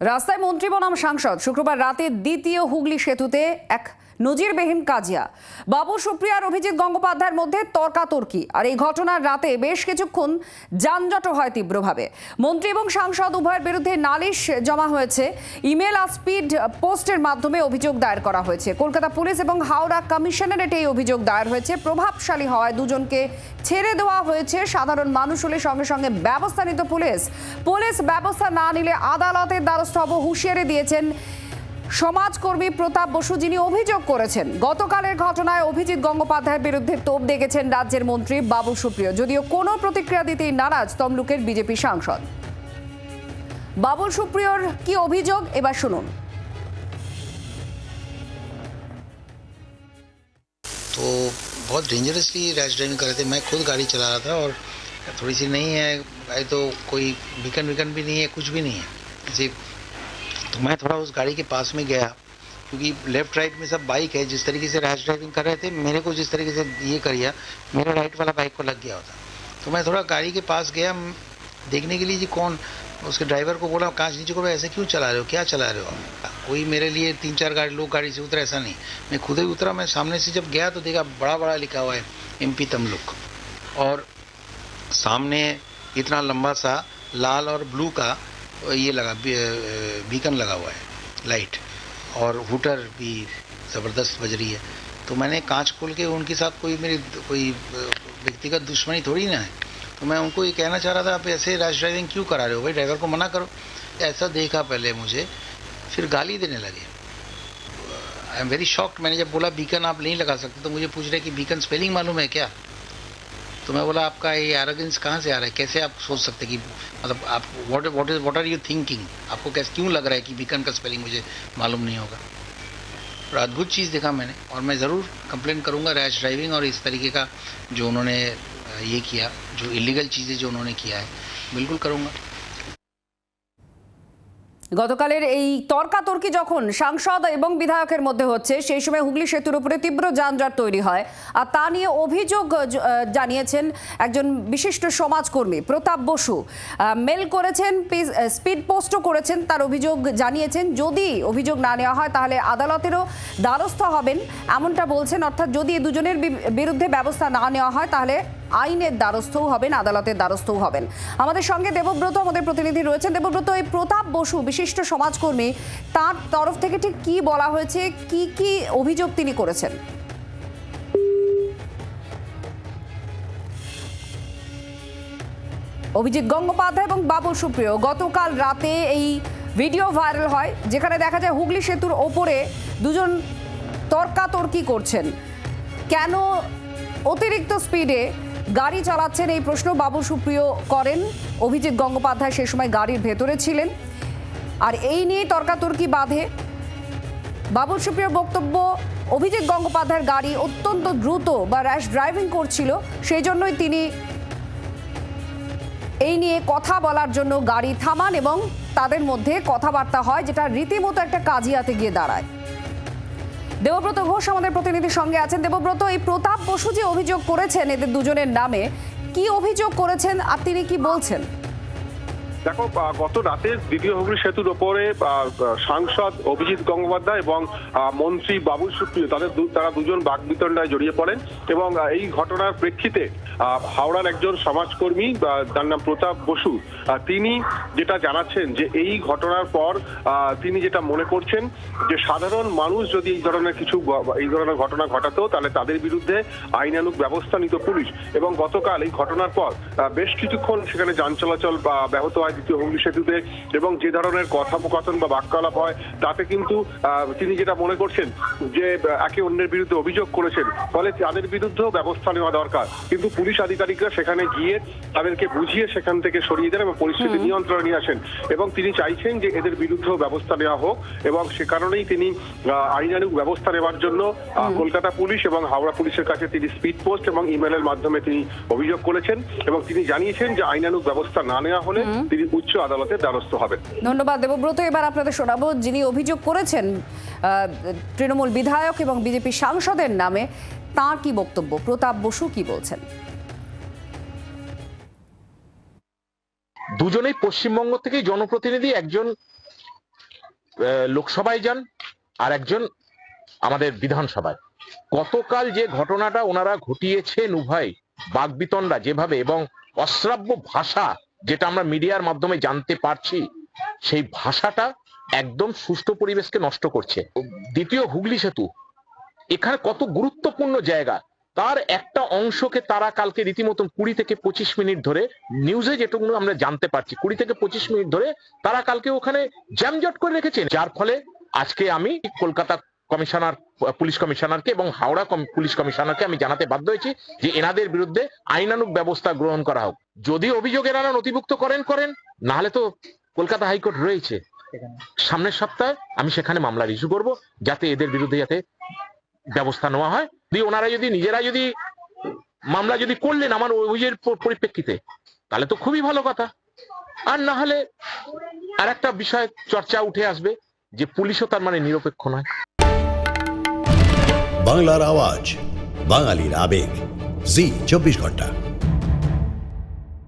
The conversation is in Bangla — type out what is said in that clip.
রাস্তায় মন্ত্রী বনাম সাংসদ। শুক্রবার রাতে দ্বিতীয় হুগলি সেতুতে এক নজিরবিহীন কাজিয়া। বাবু সুপ্রিয়ার অভিজিৎ গঙ্গোপাধ্যায়ের মধ্যে তর্কাতর্কি। আর এই ঘটনার রাতে বেশ কিছুক্ষণ যানজট হয় তীব্রভাবে। মন্ত্রী এবং সাংসদ উভয়ের বিরুদ্ধে নালিশ জমা হয়েছে। ইমেল আর স্পিড পোস্টের মাধ্যমে অভিযোগ দায়ের করা হয়েছে। কলকাতা পুলিশ এবং হাওড়া কমিশনারেটে এই অভিযোগ দায়ের হয়েছে। প্রভাবশালী হওয়ায় দুজনকে ছেড়ে দেওয়া হয়েছে। সাধারণ মানুষ হলে সঙ্গে সঙ্গে ব্যবস্থা নিত পুলিশ। পুলিশ ব্যবস্থা না নিলে আদালতের দ্বারস্থ হব হুঁশিয়ারি দিয়েছেন সমাজকর্মী প্রতাপ বসু যিনি অভিযোগ করেছেন গতকালের ঘটনায় অভিজিৎ গঙ্গোপাধ্যায়ের বিরুদ্ধে তোপ দেখেছেন রাজ্যের মন্ত্রী বাবু সুপ্রিয় যদিও কোনো প্রতিক্রিয়া দিতেই নারাজ তমলুকের বিজেপি সাংসদ বাবুল সুপ্রিয়র কি অভিযোগ এবার শুনুন तो बहुत डेंजरसली रैश ड्राइविंग कर रहे थे मैं खुद गाड़ी चला रहा था और थोड़ी सी नहीं है आई तो कोई बीकन विकन भी नहीं है कुछ भी नहीं है ऐसे तो मैं थोड़ा उस गाड़ी के पास में गया, क्योंकि लेफ़्ट राइट में सब बाइक है, जिस तरीके से रैश ड्राइविंग कर रहे थे, मेरे को जिस तरीके से ये करिया, मेरा राइट वाला बाइक को लग गया होता। तो मैं थोड़ा गाड़ी के पास गया देखने के लिए जी कौन, उसके ड्राइवर को बोला, कांच नीचे करो ऐसे क्यों चला रहे हो, क्या चला रहे हो कोई मेरे लिए तीन चार गाड़ी, लोग गाड़ी से उतरे, ऐसा नहीं। मैं खुद ही उतरा, मैं सामने से जब गया तो देखा बड़ा बड़ा लिखा हुआ है एम पी तमलुक और सामने इतना लंबा सा, लाल और ब्लू का ये लगा बीकन लगा हुआ है, लाइट। और हुटर भी ज़बरदस्त बज रही है। तो मैंने कांच खोल के उनके साथ कोई मेरी, कोई व्यक्तिगत दुश्मनी थोड़ी ना है। तो मैं उनको ये कहना चाह रहा था, आप ऐसे रैश ड्राइविंग क्यों करा रहे हो भाई? ड्राइवर को मना करो। ऐसा देखा पहले मुझे, फिर गाली देने लगे। आई एम वेरी शॉक्ड मैंने जब बोला, बीकन आप नहीं लगा सकते तो मुझे पूछ रहे कि, बीकन स्पेलिंग मालूम है क्या? तो मैं बोला, आपका ये एरोगेंस कहाँ से आ रहा है? कैसे आप सोच सकते कि मतलब आप what what is what are you thinking आपको कैसे, क्यों लग रहा है कि बीकन का स्पेलिंग मुझे मालूम नहीं होगा? और अद्भुत चीज़ देखा मैंने, और मैं ज़रूर कंप्लेन करूँगा रैश ड्राइविंग और इस तरीके का जो उन्होंने ये किया, जो इलीगल चीज़ें जो उन्होंने किया है, बिल्कुल करूँगा। গতকালের এই তর্কাতর্কি যখন সাংসদ এবং বিধায়কের মধ্যে হচ্ছে, সেই সময় হুগলি সেতুর উপরে তীব্র যানজট তৈরি হয়। আর তা নিয়ে অভিযোগ জানিয়েছেন একজন বিশিষ্ট সমাজকর্মী, প্রতাপ বসু। মেল করেছেন স্পিড পোস্টও করেছেন, তার অভিযোগ জানিয়েছেন, যদি অভিযোগ না নেওয়া হয় তাহলে আদালতেরও দ্বারস্থ হবেন, এমনটা বলছেন। অর্থাৎ যদি দুজনের বিরুদ্ধে ব্যবস্থা না নেওয়া হয় তাহলে আইনের দ্বারস্থও হবেন, আদালতের দ্বারস্থও হবেন। আমাদের সঙ্গে দেবব্রত, আমাদের প্রতিনিধি রয়েছেন। দেবব্রত, এই প্রতাপ বসু, বিশিষ্ট সমাজকর্মী, তার তরফ থেকে ঠিক কি বলা হয়েছে? কি কি অভিযোগ তিনি করেছেন? অভিজিৎ গঙ্গোপাধ্যায় এবং বাবু সুপ্রিয়, গতকাল রাতে এই ভিডিও ভাইরাল হয়, যেখানে দেখা যায় হুগলি সেতুর ওপরে দুজন তর্কাতর্কি করছেন। কেন অতিরিক্ত স্পিডে গাড়ি চালাচ্ছেন এই প্রশ্ন বাবুল সুপ্রিয় করেন। অভিজিৎ গঙ্গোপাধ্যায় সে সময় গাড়ির ভেতরে ছিলেন। আর এই নিয়ে তর্কাতর্কি বাঁধে। বাবুল সুপ্রিয়র বক্তব্য, অভিজিৎ গঙ্গোপাধ্যায়ের গাড়ি অত্যন্ত দ্রুত বা র্যাশ ড্রাইভিং করছিল, সেই জন্যই তিনি এই নিয়ে কথা বলার জন্য গাড়ি থামান এবং তাদের মধ্যে কথাবার্তা হয়, যেটা রীতিমতো একটা কাজিয়াতে গিয়ে দাঁড়ায়। দেবব্রত ঘোষ আমাদের প্রতিনিধির সঙ্গে আছেন। দেবব্রত, এই প্রতাপ বসু যে অভিযোগ করেছেন এদের দুজনের নামে, কি অভিযোগ করেছেন আর তিনি কি বলছেন? দেখো গত রাতে দ্বিতীয় হুগলি সেতুর ওপরে সাংসদ অভিজিৎ গঙ্গোপাধ্যায় এবং মন্ত্রী বাবুল সুপ্রিয়, তাদের তারা দুজন বাগবিতণ্ডায় জড়িয়ে পড়েন এবং এই ঘটনার প্রেক্ষিতে হাওড়ার একজন সমাজকর্মী যার নাম প্রতাপ বসু তিনি যেটা জানাচ্ছেন যে এই ঘটনার পর তিনি যেটা মনে করছেন যে সাধারণ মানুষ যদি এই ধরনের কিছু এই ধরনের ঘটনা ঘটাতো, তাহলে তাদের বিরুদ্ধে আইনানুগ ব্যবস্থা নিত পুলিশ। এবং গতকাল এই ঘটনার পর বেশ কিছুক্ষণ সেখানে যান চলাচল ব্যাহত হয়। দ্বিতীয় হুগলি সেতুতে এবং যে ধরনের কথোপকথন বা বাক্যালাপ হয় তাতে কিন্তু তিনি যেটা মনে করছেন যে একে অন্যের বিরুদ্ধে অভিযোগ করেছেন ফলে তাদের বিরুদ্ধেও ব্যবস্থা নেওয়া দরকার। কিন্তু পুলিশ আধিকারিকরা সেখানে গিয়ে তাদেরকে বুঝিয়ে সেখান থেকে সরিয়ে দেন এবং পরিস্থিতি নিয়ন্ত্রণে নিয়ে আসেন। এবং তিনি চাইছেন যে এদের বিরুদ্ধেও ব্যবস্থা নেওয়া হোক এবং সে কারণেই তিনি আহ, আইনানুগ ব্যবস্থা নেওয়ার জন্য কলকাতা পুলিশ এবং হাওড়া পুলিশের কাছে তিনি স্পিড পোস্ট এবং ইমেলের মাধ্যমে তিনি অভিযোগ করেছেন এবং তিনি জানিয়েছেন যে আইনানুগ ব্যবস্থা না নেওয়া হলে তিনি উচ্চ আদালতের দ্বারস্থ হবেন। ধন্যবাদ দেবব্রত। এবার আপনাদের শোনাবো যিনি অভিযোগ করেছেন তৃণমূল বিধায়ক এবং বিজেপি সাংসদের নামে তার কি বক্তব্য? প্রতাপ বসু কি বলছেন? দুজনেই পশ্চিমবঙ্গ থেকেই জনপ্রতিনিধি একজন আহ, লোকসভায় যান আর একজন আমাদের বিধানসভায়। গতকাল যে ঘটনাটা ওনারা ঘটিয়েছেন উভয় বাগবিতণ্ডা যেভাবে এবং অশ্রাব্য ভাষা যেটা আমরা মিডিয়ার মাধ্যমে জানতে পারছি, সেই ভাষাটা একদম সুস্থ পরিবেশকে নষ্ট করছে। দ্বিতীয় হুগলি সেতু, এখানে কত গুরুত্বপূর্ণ জায়গা। তার একটা অংশকে তারা কালকে রীতিমতন কুড়ি থেকে পঁচিশ মিনিট ধরে নিউজে যেটুকু আমরা জানতে পারছি, কুড়ি থেকে পঁচিশ মিনিট ধরে তারা কালকে ওখানে জ্যামজট করে রেখেছেন যার ফলে আজকে আমি কলকাতা কমিশনার, পুলিশ কমিশনারকে এবং হাওড়া পুলিশ কমিশনারকে আমি জানাতে বাধ্য হয়েছি যে এনাদের বিরুদ্ধে আইনানুগ ব্যবস্থা গ্রহণ করা হোক। যদি অভিযোগ এনারা নথিভুক্ত করেন করেন। নাহলে তো কলকাতা হাইকোর্ট রয়েছে। সামনের সপ্তাহে আমি সেখানে মামলা রিজু করব যাতে এদের বিরুদ্ধে যাতে ব্যবস্থা নেওয়া হয়। যদি ওনারা যদি নিজেরা যদি মামলা যদি করলেন আমার অভিযোগের পরিপ্রেক্ষিতে তাহলে তো খুবই ভালো কথা। আর না হলে আর একটা বিষয় চর্চা উঠে আসবে যে পুলিশও তার মানে নিরপেক্ষ নয়। বাংলার আওয়াজ বাঙালির আবেগ। জি চব্বিশ ঘণ্টা।